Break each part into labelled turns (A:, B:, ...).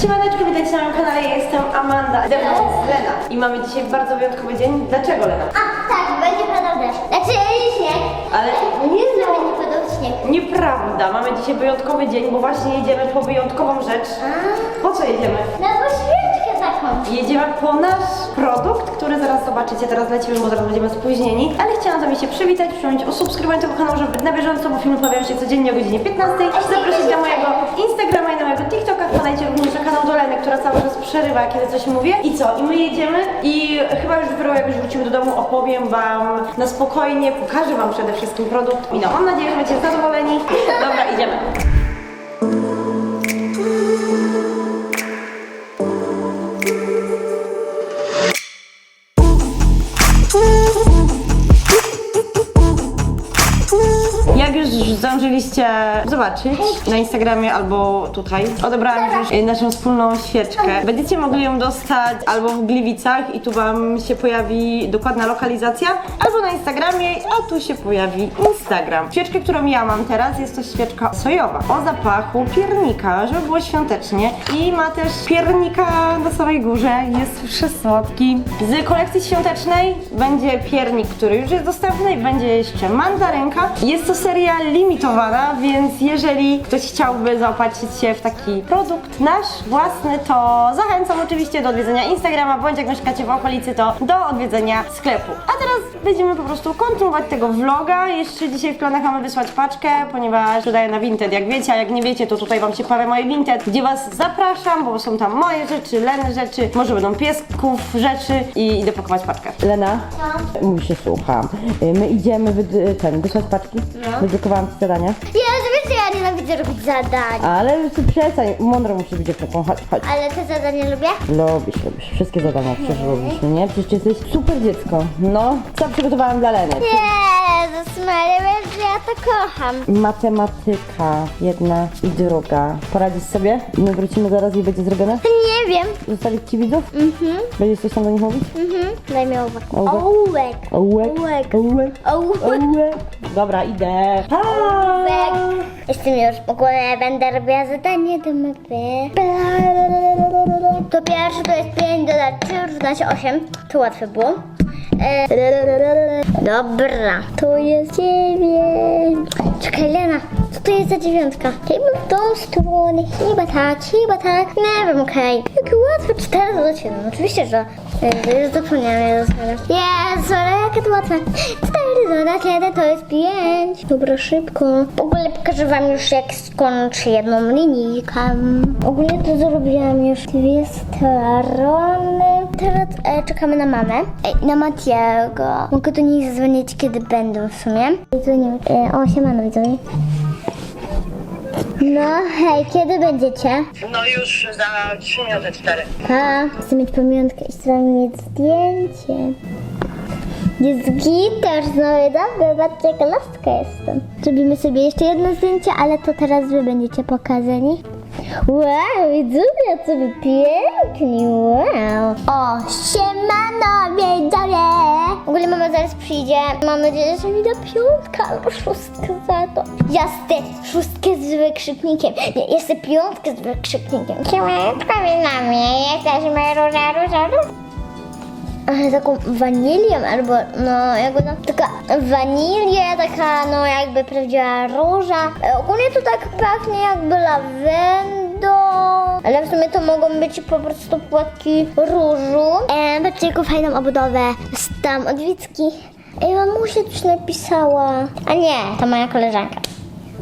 A: Siemaneczko, witajcie na moim kanale, ja jestem Amanda. Ze mną jest Lena. I mamy dzisiaj bardzo wyjątkowy dzień. Dlaczego Lena?
B: A, tak, będzie padał deszcz. Znaczy śnieg.
A: Ale
B: Nie znam, będzie padał śnieg.
A: nieprawda, mamy dzisiaj wyjątkowy dzień, bo właśnie jedziemy po wyjątkową rzecz. Po co jedziemy?
B: No bo
A: Jedziemy po nasz produkt, który zaraz zobaczycie, teraz lecimy, bo zaraz będziemy spóźnieni. Ale chciałam z wami się przywitać, przypomnieć o subskrybowaniu tego kanału, żeby być na bieżąco, bo filmy pojawiają się codziennie o godzinie 15. Zaprosić na mojego Instagrama i na mojego TikToka. Wpadajcie również na kanał Doleny, która cały czas przerywa, kiedy coś mówię. I co? I my jedziemy i chyba już dopiero jak już wrócimy do domu, opowiem wam na spokojnie, pokażę wam przede wszystkim produkt. I no, mam nadzieję, że będziecie zadowoleni. Dobra, idziemy. Jak już zdążyliście zobaczyć na Instagramie albo tutaj, odebrałam już e, naszą wspólną świeczkę. Będziecie mogli ją dostać albo w Gliwicach i tu Wam się pojawi dokładna lokalizacja, albo na Instagramie, a tu się pojawi Instagram. Świeczkę, którą ja mam teraz jest to świeczka sojowa o zapachu piernika, żeby było świątecznie i ma też piernika na samej górze, jest przesłodki. Z kolekcji świątecznej będzie piernik, który już jest dostępny i będzie jeszcze mandarynka. Jest to seria limitowana, więc jeżeli ktoś chciałby zaopatrzyć się w taki produkt nasz własny, to zachęcam oczywiście do odwiedzenia Instagrama, bądź jak mieszkacie w okolicy, to do odwiedzenia sklepu. A teraz będziemy po prostu kontynuować tego vloga. Jeszcze dzisiaj w planach mamy wysłać paczkę, ponieważ dodaję na Vinted, jak wiecie, a jak nie wiecie, to tutaj Wam się pojawia moje Vinted, gdzie Was zapraszam, bo są tam moje rzeczy, Leny rzeczy, może będą piesków rzeczy i idę pakować paczkę. Lena? Mówi się słucham. My idziemy wy, ten, wysłać paczki. No. Wydrukowałam ci zadania.
B: Ja wiesz, że ja nienawidzę robić zadań.
A: Ale ty przestań, mądro musi być dziewczynką, chodź, chodź.
B: Ale te zadania lubię?
A: Lubisz, lubisz. Wszystkie zadania przecież lubisz, no nie? Przecież ty jesteś super dziecko. No, co przygotowałam dla Leny?
B: Jezus Maria, wiesz, że ja to kocham.
A: Matematyka jedna i druga. Poradzisz sobie? My wrócimy zaraz i będzie zrobione?
B: Nie wiem.
A: Zostawić ci widzów?
B: Mhm,
A: Będziesz coś tam do nich mówić?
B: mhm. Daj mi ołówek.
A: Ołówek?
B: Ołówek.
A: Ołówek,
B: Ołówek.
A: Dobra, idę. Pa!
B: Ołówek. Jestem już w ogóle, będę robiła zadanie do mapy. To pierwsze to jest 5 dodać 3, równa się 8. To łatwe było. E, Dobra, to jest 9. Czekaj, Lena, co to jest za dziewiątka? Chyba w tą stronę, chyba tak, chyba tak. Nie wiem, okej. Jakie łatwe, 4 dodać 1. Oczywiście, że e, już zapomniałam zostawiać. Jezu, ale jakie to łatwe. 4 dodać 1 to jest 5. Dobra, szybko. W ogóle pokażę wam już jak skończę jedną linijkę. Ogólnie to zrobiłam już dwie strony. Teraz e, czekamy na mamę e, i na Matiego. Mogę do niej zadzwonić, kiedy będą w sumie. Dzwonimy. E, o, siemano widzowie. No, hej, kiedy będziecie?
A: No już za 3 minuty 4.
B: Pa, chcę mieć pamiątkę i chcę wam mieć zdjęcie. Jest gitar, no i dobra, zobaczcie jaka laska jestem. Zrobimy sobie jeszcze jedno zdjęcie, ale to teraz wy będziecie pokazani. Wow, widzowie, co wy piękni, wow. O, siemano, widzowie. Mama zaraz przyjdzie. Mam nadzieję, że mi da piątkę albo szóstkę za to. Jasne, szóstkę z wykrzyknikiem. Nie, jeszcze piątkę z wykrzyknikiem. Siemaneczko, na mnie, jesteśmy róża, róża, róża. Ale taką wanilią albo no jakby no, taka wanilia, taka no jakby prawdziwa róża. E, ogólnie to tak pachnie jakby lawendą, ale w sumie to mogą być po prostu płatki różu. E, patrzcie jaką fajną obudowę. Tam od Wicki. Ej, mamusia coś napisała. A nie, to moja koleżanka.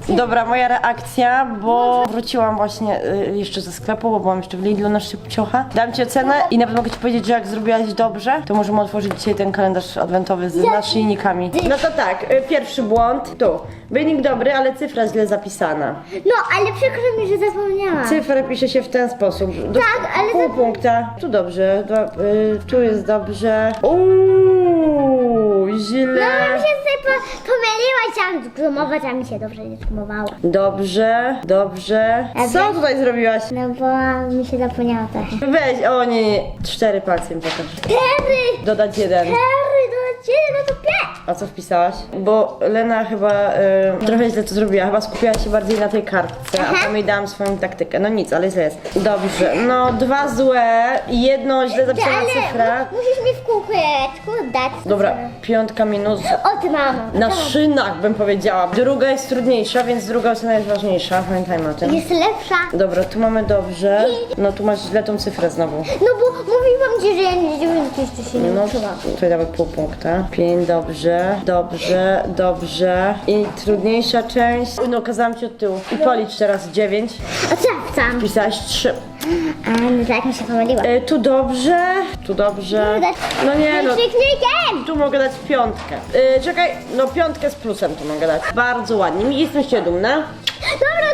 A: Dobra, moja reakcja, bo wróciłam właśnie y, jeszcze ze sklepu, bo byłam jeszcze w Lidlu na szybciocha. Dam Ci ocenę i nawet mogę Ci powiedzieć, że jak zrobiłaś dobrze, to możemy otworzyć dzisiaj ten kalendarz adwentowy z naszyjnikami. No to tak, y, pierwszy błąd, tu. Wynik dobry, ale cyfra źle zapisana.
B: No, ale przykro mi, że zapomniałam.
A: Cyfrę pisze się w ten sposób. Do
B: Tak, ale
A: Pół
B: za-
A: punkta. Tu dobrze, do, y, tu jest dobrze. Uuu, źle.
B: No, mi się tutaj po, pomyliła, chciałam zgrumować, a mi się dobrze nie zgrumowało.
A: Dobrze, dobrze. Co tutaj zrobiłaś?
B: No bo mi się zapomniało trochę.
A: Weź, o nie, nie. Cztery palce mi pokaż.
B: Perry!
A: Dodać jeden.
B: Perry, do ciebie, no to pięć!
A: A co wpisałaś? Bo Lena chyba e, trochę źle to zrobiła. Chyba skupiła się bardziej na tej kartce, a tam jej dałam swoją taktykę. No nic, ale źle jest. Dobrze, no dwa złe, jedno źle zapisana cyfra.
B: mu- musisz mi w kółeczku dać.
A: Dobra, piątka minus.
B: O ty mamo.
A: Na szynach bym powiedziała. Druga jest trudniejsza, więc druga ocena jest ważniejsza. Pamiętajmy o tym.
B: Jest lepsza.
A: Dobra, tu mamy dobrze. No tu masz źle tą cyfrę znowu.
B: No bo mówiłam ci, że ja nie dziewiątki jeszcze się nie
A: No,
B: uczyłam.
A: tutaj damy pół punkta. Pięć, dobrze, dobrze, dobrze. I trudniejsza część. No, kazałam ci od tyłu. I policz teraz dziewięć.
B: A co ja?
A: Pisałaś trzy.
B: A, no tak mi się pomyliła.
A: E, tu dobrze, tu dobrze. No nie, no.
B: Krzyknikiem!
A: Tu mogę dać piątkę. E, czekaj, no piątkę z plusem tu mogę dać. Bardzo ładnie. Jestem się dumna.
B: Dobra,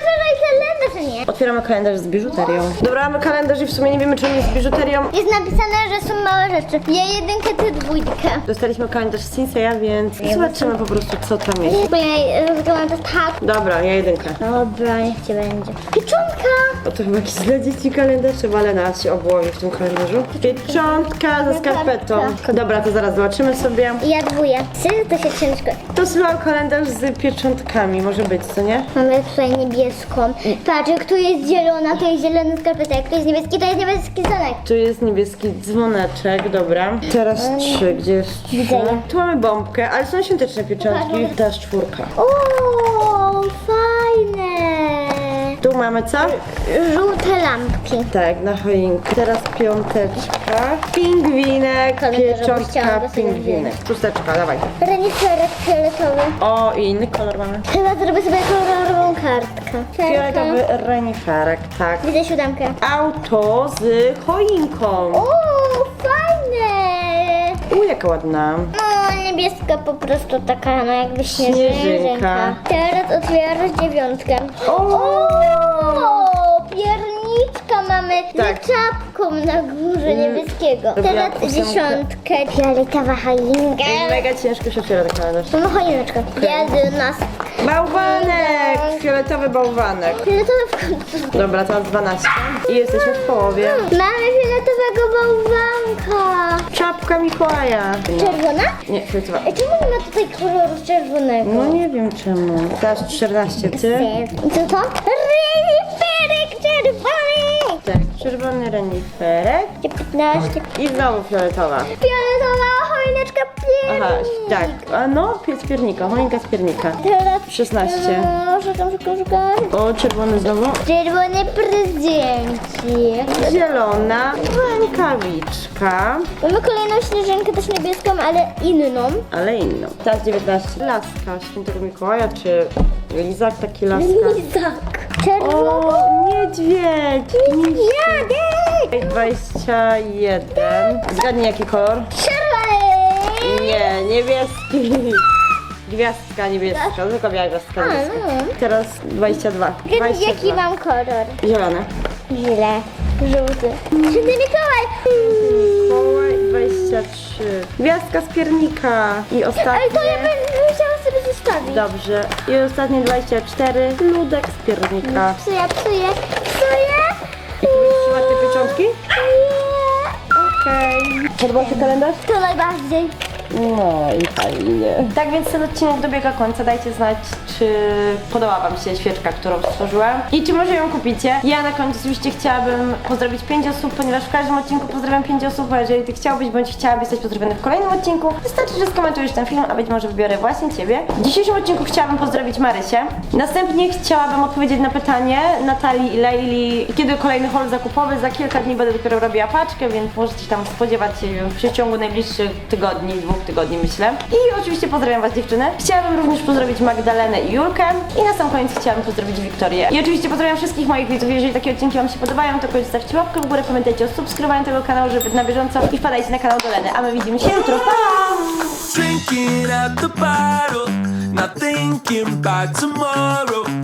B: kalendarz, nie?
A: Otwieramy kalendarz z biżuterią. Dobra, mamy kalendarz i w sumie nie wiemy, czy on jest z biżuterią.
B: Jest napisane, że są małe rzeczy. Ja jedynkę, ty dwójkę.
A: Dostaliśmy kalendarz z Sinseya, więc zobaczymy po prostu, co tam jest.
B: Bo ja rozgrałam to tak.
A: Dobra, ja jedynkę.
B: Dobra, niech ci będzie. Pieczątka!
A: O, to chyba jakiś dla dzieci kalendarz, chyba Lena się obłowi w tym kalendarzu. Pieczątka ze skarpetą. Dobra, to zaraz zobaczymy sobie.
B: Ja dwóję. Trzy to się ciężko.
A: To jest chyba kalendarz z pieczątkami, może być, co nie?
B: Mamy tutaj niebieską. Patrz, jak tu jest zielona, to jest zielony skarpeta. Jak tu jest niebieski, to jest niebieski dzwonek.
A: Tu jest niebieski dzwoneczek, dobra. Teraz trzy, gdzie jest trzy? Tu mamy bombkę, ale są świąteczne pieczątki. Teraz czwórka.
B: O, fajne!
A: Tu mamy co?
B: Żółte lampki.
A: Tak, na choinkę. Teraz piąteczka. Pingwinek,
B: Kalendarzowy chciałam
A: pieczątka,
B: go sobie
A: pingwinek. Szósteczka, dawaj.
B: Reniferek fioletowy.
A: O, i inny kolor mamy.
B: Chyba zrobię sobie kolorową kartkę.
A: Fioletowy reniferek, tak.
B: Widzę siódemkę.
A: Auto z choinką.
B: O, fajne!
A: U, jaka ładna.
B: No, niebieska po prostu taka, no jakby
A: Śnieżynka.
B: śnieżynka. Teraz otwierasz dziewiątkę.
A: O!
B: Mamy
A: Tak.
B: z czapką na górze niebieskiego.
A: Robiłam
B: Teraz
A: ósemkę.
B: dziesiątkę. Fioletowa choinka.
A: Mega ciężko się otwiera ten kalendarz.
B: Mamy choineczkę. Jedynastu.
A: Bałwanek! Fioletowy bałwanek.
B: Fioletowa w końcu.
A: Dobra, teraz 12. I jesteśmy w połowie.
B: Mamy fioletowego bałwanka.
A: Czapka Mikołaja.
B: Czerwona?
A: Nie, fioletowa.
B: Ej, Czemu nie ma tutaj koloru czerwonego?
A: No nie wiem czemu. Teraz 14, ty?
B: I co to? Reniferek czerwony!
A: Czerwony reniferek.
B: Gdzie 15.
A: I znowu fioletowa.
B: Fioletowa choineczka
A: Aha,
B: piernik.
A: tak. A no, pies piernika, choinka z piernika.
B: Teraz
A: 16.
B: No, szukam, szukam, szukam.
A: O, czerwony znowu.
B: Czerwony prezencik.
A: Zielona rękawiczka,
B: Mamy kolejną śnieżynkę, też niebieską, ale inną.
A: ale inną. Teraz 19. Laska świętego Mikołaja, czy lizak taki laska.
B: Lizak. Czerwony.
A: Niedźwiedź!
B: Jadek.
A: 21. Zgadnij jaki kolor?
B: Czerwony.
A: Nie, niebieski. Gwiazdka niebieska, tylko biała gwiazdka niebieska.
B: no.
A: Teraz 22.
B: Jaki, jaki mam kolor?
A: Zielone.
B: Źle. Żółty. Święty Mikołaj.
A: Mikołaj 23. Gwiazdka z piernika. I ostatnie.
B: Ej, to ja sobie zostawić.
A: Dobrze. I ostatnie 24. Ludek z piernika.
B: Psuję, psuję, psuję.
A: I trzymać te pieczątki?
B: Nie.
A: Okej. Podobał się kalendarz?
B: To najbardziej.
A: No i fajnie. Tak więc ten odcinek dobiega końca. Dajcie znać, czy podoba Wam się świeczka, którą stworzyłam i czy może ją kupicie. Ja na końcu oczywiście chciałabym pozdrowić 5 osób, ponieważ w każdym odcinku pozdrawiam 5 osób, a jeżeli Ty chciałbyś bądź chciałabyś zostać pozdrowiony w kolejnym odcinku, wystarczy, że skomentujesz ten film, a być może wybiorę właśnie Ciebie. W dzisiejszym odcinku chciałabym pozdrowić Marysię. Następnie chciałabym odpowiedzieć na pytanie Natalii i Leili, kiedy kolejny haul zakupowy. Za kilka dni będę dopiero robiła paczkę, więc możecie tam spodziewać się w przeciągu najbliższych tygodni, dwóch tygodni myślę. I oczywiście pozdrawiam Was dziewczyny. Chciałabym również pozdrowić Magdalenę i Julkę. I na sam koniec chciałabym pozdrowić Wiktorię. I oczywiście pozdrawiam wszystkich moich widzów. Jeżeli takie odcinki Wam się podobają, to koniecznie stawcie łapkę w górę, pamiętajcie o subskrybowaniu tego kanału, żeby być na bieżąco i wpadajcie na kanał Doleny. A my widzimy się jutro. Pa!
C: Drinking at the bottle, not thinking about tomorrow.